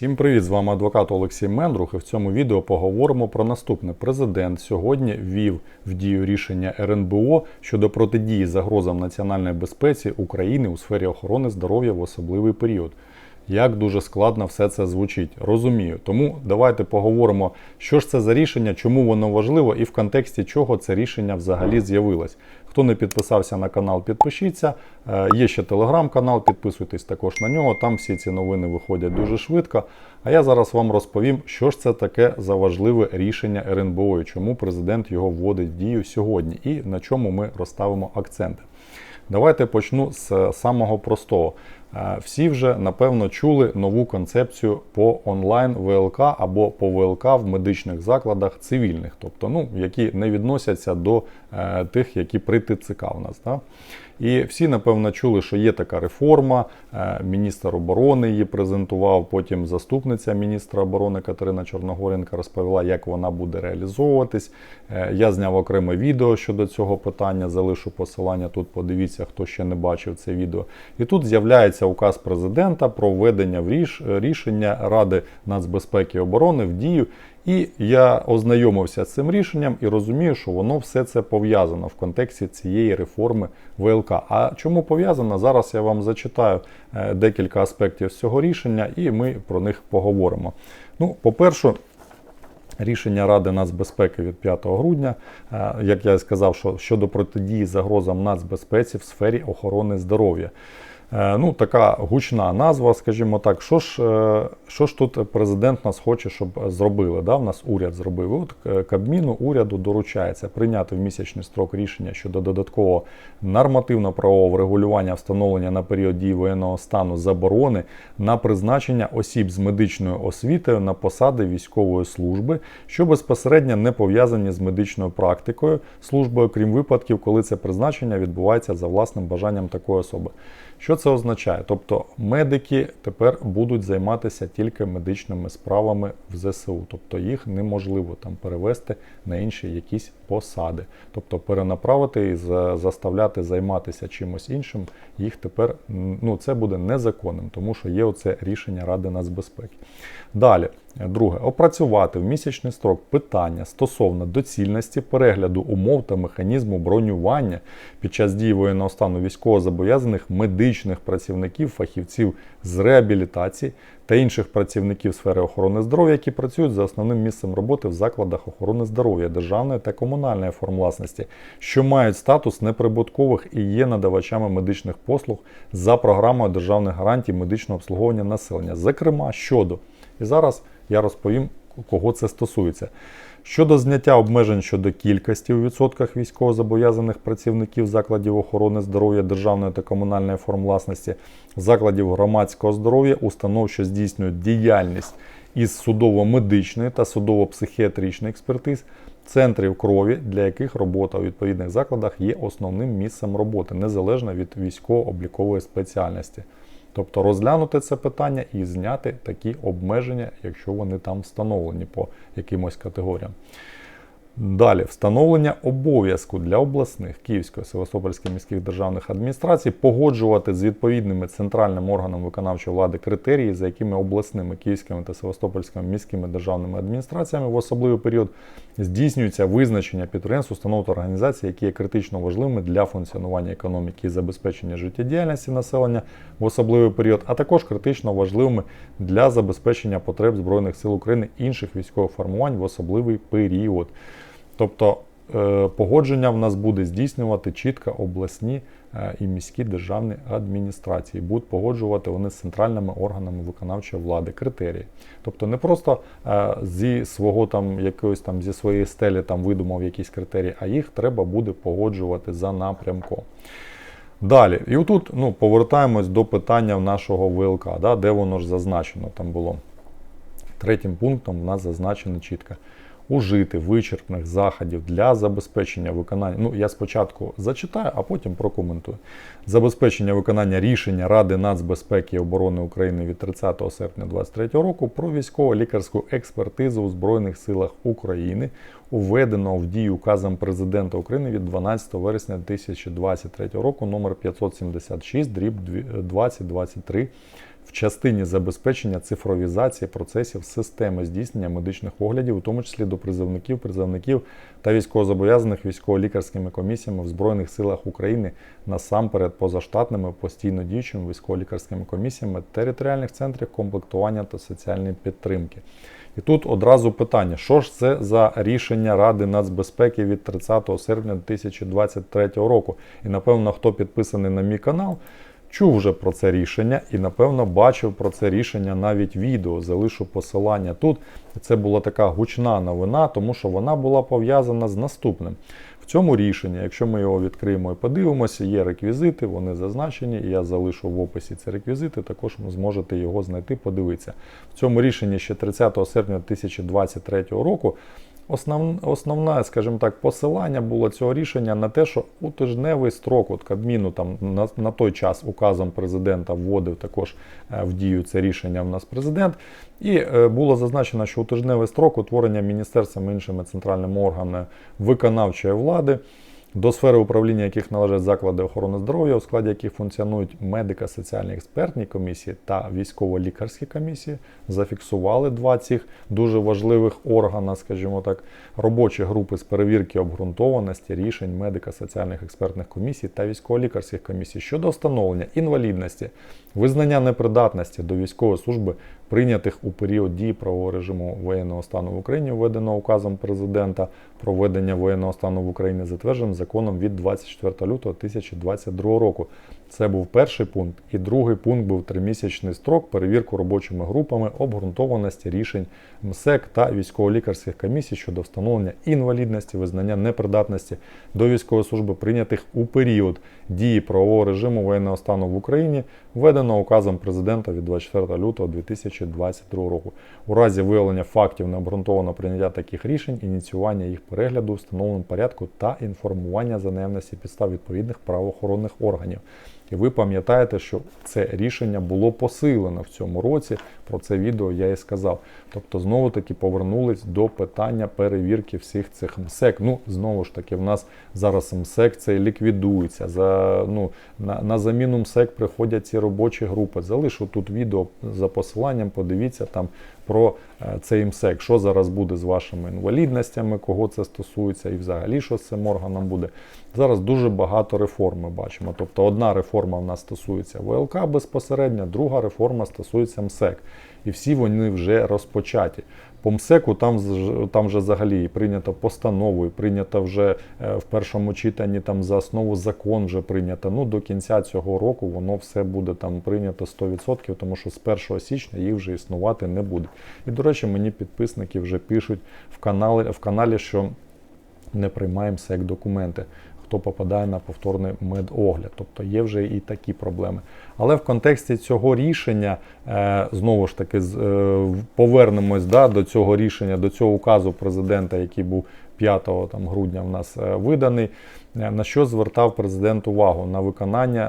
Всім привіт! З вами адвокат Олексій Мендрух. І в цьому відео поговоримо про наступне. Президент сьогодні ввів в дію рішення РНБО щодо протидії загрозам національної безпеці України у сфері охорони здоров'я в особливий період. Як дуже складно все це звучить, розумію. Тому давайте поговоримо, що ж це за рішення, чому воно важливо і в контексті чого це рішення взагалі з'явилось. Хто не підписався на канал, підпишіться. Е, Є ще телеграм-канал, підписуйтесь також на нього. Там всі ці новини виходять дуже швидко. А я зараз вам розповім, що ж це таке за важливе рішення РНБО і чому президент його вводить в дію сьогодні, і на чому ми розставимо акценти. Давайте почну з самого простого. Е, Всі вже напевно чули нову концепцію по онлайн ВЛК або по ВЛК в медичних закладах цивільних, тобто ну, які не відносяться до е, тих, які при ТЦК у нас. Да? І всі, напевно, чули, що є така реформа. Е, Міністр оборони її презентував. Потім заступниця міністра оборони Катерина Чорногоренка розповіла, як вона буде реалізовуватись. Е, Я зняв окреме відео щодо цього питання. Залишу посилання тут. Подивіться, хто ще не бачив це відео. І тут з'являється указ президента про введення в рішення Ради нацбезпеки і оборони в дію. І я ознайомився з цим рішенням і розумію, що воно все це пов'язано в контексті цієї реформи ВЛК. А чому пов'язано? Зараз я вам зачитаю е, декілька аспектів з цього рішення, і ми про них поговоримо. Ну, по-перше, Рішення Ради нацбезпеки від 5 грудня, е, як я і сказав, що щодо протидії загрозам нацбезпеці в сфері охорони здоров'я. Е, Ну, така гучна назва, скажімо так. Що ж е, що ж тут президент нас хоче, щоб зробили? Да? В нас уряд зробив. От е, Кабміну уряду доручається прийняти в місячний строк рішення щодо додаткового нормативно-правового врегулювання встановлення на період дії воєнного стану заборони на призначення осіб з медичною освітою на посади військової служби, що безпосередньо не пов'язані з медичною практикою служби, окрім випадків, коли це призначення відбувається за власним бажанням такої особи. Що це означає? Тобто медики тепер будуть займатися тільки медичними справами в ЗСУ, тобто їх неможливо там перевести на інші якісь посади, тобто перенаправити і заставляти займатися чимось іншим. Їх тепер ну це буде незаконним, тому що є оце рішення Ради нацбезпеки. Далі, друге, опрацювати в місячний строк питання стосовно доцільності перегляду умов та механізму бронювання під час дії воєнного стану військовозобов'язаних медичних працівників, фахівців з реабілітації та інших працівників сфери охорони здоров'я, які працюють за основним місцем роботи в закладах охорони здоров'я, державної та комунальної форм власності, що мають статус неприбуткових і є надавачами медичних послуг за програмою державних гарантій медичного обслуговування населення, зокрема щодо і зараз я розповім, кого це стосується. Щодо зняття обмежень щодо кількості у відсотках військовозобов'язаних працівників закладів охорони здоров'я державної та комунальної форм власності, закладів громадського здоров'я, установ, що здійснюють діяльність із судово-медичної та судово-психіатричної експертиз, центрів крові, для яких робота у відповідних закладах є основним місцем роботи, незалежно від військово-облікової спеціальності. Тобто розглянути це питання і зняти такі обмеження, якщо вони там встановлені по якимось категоріям. Далі, встановлення обов'язку для обласних Київської Севастопольської міських державних адміністрацій погоджувати з відповідними центральним органом виконавчої влади критерії, за якими обласними Київськими та Севастопольськими міськими державними адміністраціями в особливий період здійснюється визначення підприємств, установ та організацій, які є критично важливими для функціонування економіки і забезпечення життєдіяльності населення в особливий період, а також критично важливими для забезпечення потреб Збройних сил України інших військових формувань в особливий період. Тобто е, погодження в нас буде здійснювати чітко обласні е, і міські державні адміністрації. Будуть погоджувати вони з центральними органами виконавчої влади критерії. Тобто не просто е, зі свого там якоїсь там зі своєї стелі там видумав якісь критерії, а їх треба буде погоджувати за напрямком. Далі, і отут ну, повертаємось до питання нашого ВЛК, да, де воно ж зазначено там було. Третім пунктом у нас зазначено чітко. Ужити вичерпних заходів для забезпечення виконання. Ну, я спочатку зачитаю, а потім прокоментую. Забезпечення виконання рішення Ради нацбезпеки і оборони України від 30 серпня 2023 року про військово-лікарську експертизу у Збройних силах України, уведеного в дію указом президента України від 12 вересня 2023 року номер 576 дріб 2023 в частині забезпечення цифровізації процесів системи здійснення медичних оглядів, у тому числі до призовників, призовників та військовозобов'язаних військово-лікарськими комісіями в Збройних силах України насамперед позаштатними постійно діючими військово-лікарськими комісіями територіальних центрів комплектування та соціальної підтримки. І тут одразу питання: що ж це за рішення Ради нацбезпеки від 30 серпня 2023 року? І напевно, хто підписаний на мій канал, чув вже про це рішення і, напевно, бачив про це рішення навіть відео. Залишу посилання тут. Це була така гучна новина, тому що вона була пов'язана з наступним. В цьому рішенні, якщо ми його відкриємо і подивимося, є реквізити, вони зазначені. Я залишу в описі ці реквізити. Також ви зможете його знайти, подивитися. В цьому рішенні ще 30 серпня 2023 року. Основ, основне, скажімо так, посилання було цього рішення на те, що у тижневий строк от Кабміну там на, на той час указом президента вводив також е, в дію це рішення в нас президент. І е, було зазначено, що у тижневий строк утворення міністерствами іншими центральними органами виконавчої влади. До сфери управління яких належать заклади охорони здоров'я, у складі яких функціонують медико-соціальні експертні комісії та військово-лікарські комісії, зафіксували два цих дуже важливих органа, скажімо так, робочі групи з перевірки обґрунтованості рішень медико-соціальних експертних комісій та військово-лікарських комісій щодо встановлення інвалідності, визнання непридатності до військової служби, прийнятих у період дії правового режиму воєнного стану в Україні, введеного указом президента про введення воєнного стану в Україні, затвердженим законом від 24 лютого 2022 року. Це був перший пункт. І другий пункт був тримісячний строк перевірку робочими групами обґрунтованості рішень МСЕК та військово-лікарських комісій щодо встановлення інвалідності, визнання непридатності до військової служби, прийнятих у період дії правового режиму воєнного стану в Україні, введено указом президента від 24 лютого 2022 року. У разі виявлення фактів необґрунтованого прийняття таких рішень, ініціювання їх перегляду, встановленому порядку та інформування за наявності підстав відповідних правоохоронних органів. І ви пам'ятаєте, що це рішення було посилено в цьому році. Про це відео я і сказав. Тобто, знову таки повернулись до питання перевірки всіх цих МСЕК. Ну, знову ж таки, в нас зараз МСЕК це ліквідується. За, ну, на, на заміну МСЕК приходять ці робочі групи. Залишу тут відео за посиланням, подивіться там про е, цей МСЕК, що зараз буде з вашими інвалідностями, кого це стосується, і взагалі що з цим органом буде. Зараз дуже багато реформ ми бачимо. Тобто одна реформа в нас стосується ВЛК безпосередньо, друга реформа стосується МСЕК. І всі вони вже розпочаті. По МСЕКу там, там вже взагалі прийнято постанову, прийнято вже е, в першому читанні там за основу закон вже прийнято. Ну до кінця цього року воно все буде там прийнято 100%, тому що з 1 січня їх вже існувати не буде. І до речі, мені підписники вже пишуть в каналі, в каналі, що не приймаємо МСЕК документи. Хто попадає на повторний медогляд, тобто є вже і такі проблеми. Але в контексті цього рішення е, знову ж таки е, повернемось да, до цього рішення, до цього указу президента, який був 5 там, грудня в нас е, виданий. Е, На що звертав президент увагу на виконання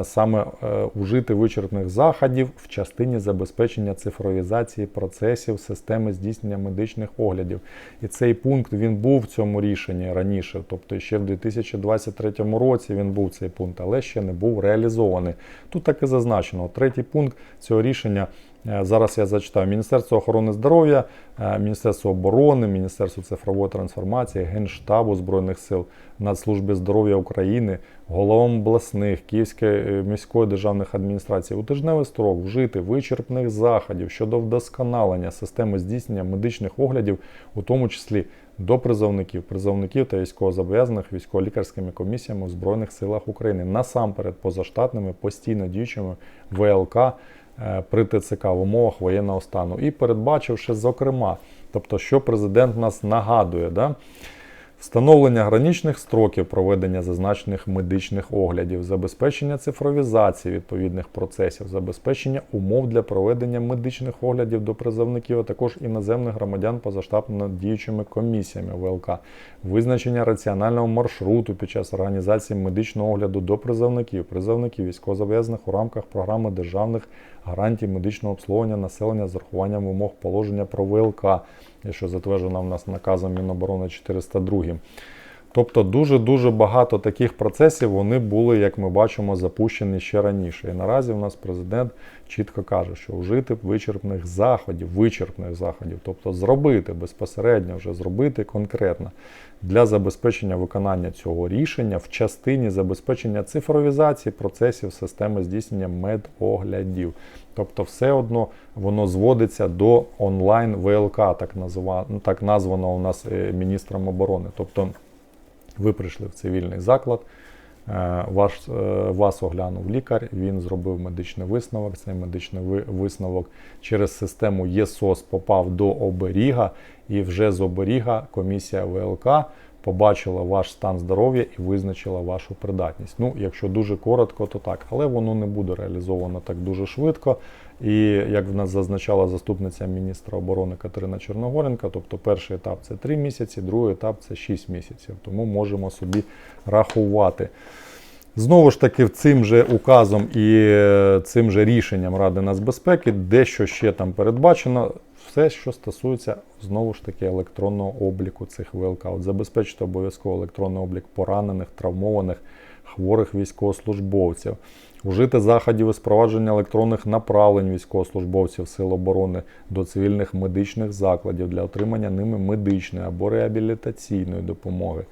е, саме е, ужити вичерпних заходів в частині забезпечення цифровізації процесів системи здійснення медичних оглядів. І цей пункт він був в цьому рішенні раніше, тобто ще в 2023 році він був цей пункт, але ще не був реалізований. Тут так і зазначено. Третій пункт цього рішення. Е, Зараз я зачитаю. Міністерство охорони здоров'я, е, Міністерство оборони, Міністерство цифрової трансформації, Генштабу Збройних сил, Нацслужби здоров'я України, головам обласних, Київської е, міської державних адміністрацій. У тижневий строк вжити вичерпних заходів щодо вдосконалення системи здійснення медичних оглядів, у тому числі до призовників, призовників та військовозобов'язаних військово-лікарськими комісіями у Збройних силах України, насамперед позаштатними постійно діючими ВЛК при ТЦК в умовах воєнного стану. І передбачивши, зокрема, тобто, що президент нас нагадує, да? Встановлення граничних строків проведення зазначених медичних оглядів, забезпечення цифровізації відповідних процесів, забезпечення умов для проведення медичних оглядів до призовників, а також іноземних громадян позаштатно діючими комісіями ВЛК, визначення раціонального маршруту під час організації медичного огляду до призовників, призовників військовозобов'язаних у рамках програми державних гарантій медичного обслуговування населення з урахуванням вимог положення про ВЛК, що затверджено в нас наказом Міноборони 402. Тобто дуже-дуже багато таких процесів вони були, як ми бачимо, запущені ще раніше. І наразі у нас президент чітко каже, що вжити вичерпних заходів, вичерпних заходів, тобто зробити безпосередньо вже зробити конкретно для забезпечення виконання цього рішення в частині забезпечення цифровізації процесів системи здійснення медоглядів. Тобто, все одно воно зводиться до онлайн ВЛК, так назва, так названо у нас е, міністром оборони. Тобто ви прийшли в цивільний заклад, е, ваш, е, вас оглянув лікар, він зробив медичний висновок. Цей медичний висновок через систему ЄСОС попав до оберіга, і вже з оберіга комісія ВЛК побачила ваш стан здоров'я і визначила вашу придатність. Ну, якщо дуже коротко, то так, але воно не буде реалізовано так дуже швидко. І як в нас зазначала заступниця міністра оборони Катерина Чорногоренка, тобто перший етап це 3 місяці, другий етап це 6 місяців. Тому можемо собі рахувати. Знову ж таки, цим же указом і е, цим же рішенням Ради нацбезпеки дещо ще там передбачено. Все, що стосується знову ж таки електронного обліку цих ВЛК. От забезпечити обов'язково електронний облік поранених, травмованих, хворих військовослужбовців, вжити заходів із провадження електронних направлень військовослужбовців Сил оборони до цивільних медичних закладів для отримання ними медичної або реабілітаційної допомоги,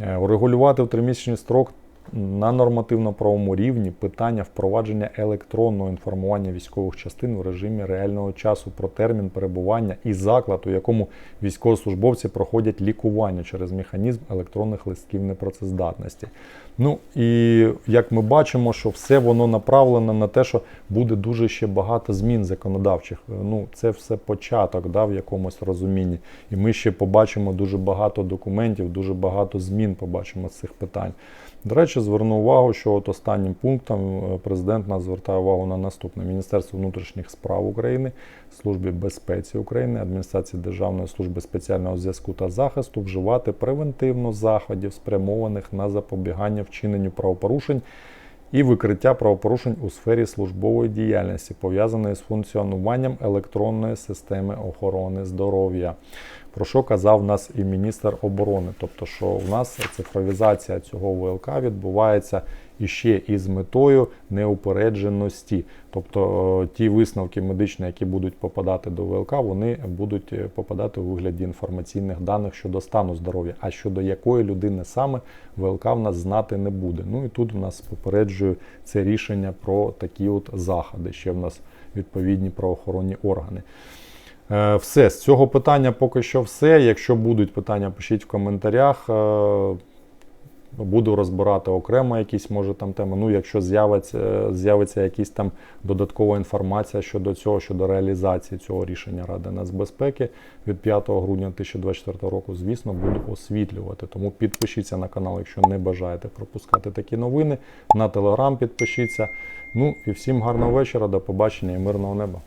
Е, урегулювати в тримісячний строк на нормативно-правовому рівні питання впровадження електронного інформування військових частин в режимі реального часу про термін перебування і заклад, у якому військовослужбовці проходять лікування через механізм електронних листків непрацездатності. Ну і як ми бачимо, що все воно направлено на те, що буде дуже ще багато змін законодавчих. Ну, це все початок да, в якомусь розумінні. І ми ще побачимо дуже багато документів, дуже багато змін побачимо з цих питань. До речі, зверну увагу, що от останнім пунктом е, президент нас звертає увагу на наступне: Міністерство внутрішніх справ України, Службі безпеці України, Адміністрації Державної служби спеціального зв'язку та захисту вживати превентивно заходів, спрямованих на запобігання вчиненню правопорушень і викриття правопорушень у сфері службової діяльності, пов'язаної з функціонуванням електронної системи охорони здоров'я. Про що казав нас і міністр оборони, тобто, що в нас цифровізація цього ВЛК відбувається іще із метою неупередженості. Тобто е, ті висновки медичні, які будуть попадати до ВЛК, вони будуть е, попадати у вигляді інформаційних даних щодо стану здоров'я, а щодо якої людини саме ВЛК в нас знати не буде. Ну і тут в нас попереджує це рішення про такі от заходи. Ще в нас відповідні правоохоронні органи. Е, Все, з цього питання поки що все. Якщо будуть питання, пишіть в коментарях. Е, Буду розбирати окремо якісь, може там теми. Ну, якщо з'явиться, з'явиться якась там додаткова інформація щодо цього, щодо реалізації цього рішення Ради нацбезпеки від 5 грудня 2024 року, звісно, буду освітлювати. Тому підпишіться на канал, якщо не бажаєте пропускати такі новини. На телеграм підпишіться. Ну і всім гарного вечора, до побачення і мирного неба.